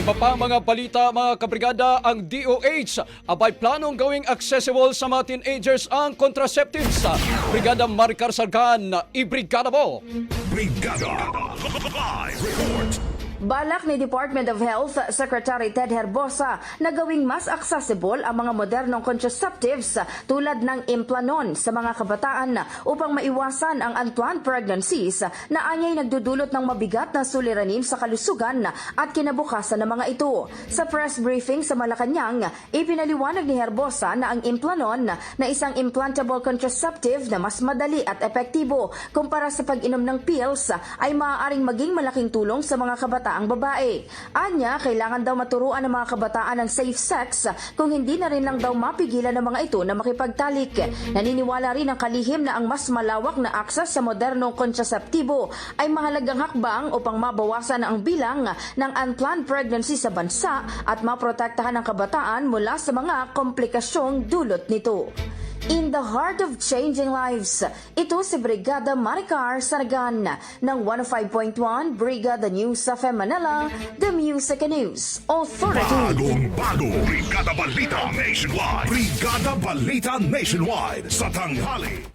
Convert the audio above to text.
iba pa mga balita mga kabrigada, ang DOH abay planong gawing accessible sa mga teenagers ang contraceptives. Brigada Maricar Sargan, ibrigada mo! Brigada Live Report Balak ni Department of Health Secretary Ted Herbosa na gawing mas accessible ang mga modernong contraceptives tulad ng implanon sa mga kabataan upang maiwasan ang unplanned pregnancies na anyay nagdudulot ng mabigat na suliranin sa kalusugan at kinabukasan ng mga ito. Sa press briefing sa Malacanang, ipinaliwanag ni Herbosa na ang implanon na isang implantable contraceptive na mas madali at epektibo kumpara sa pag-inom ng pills ay maaaring maging malaking tulong sa mga kabataang babae. Anya, kailangan daw maturuan ng mga kabataan ng safe sex kung hindi na rin lang daw mapigilan ng mga ito na makipagtalik. Naniniwala rin ang kalihim na ang mas malawak na akses sa modernong kontraseptibo ay mahalagang hakbang upang mabawasan ang bilang ng unplanned pregnancy sa bansa at maprotektahan ang kabataan mula sa mga komplikasyong dulot nito. In the heart of changing lives, ito si Brigada Maricar Saragan ng 105.1 Brigada News sa Manila, The Music and News Authority. Bagong bago. Brigada Balita Nationwide. Brigada Balita Nationwide. Sa tanghali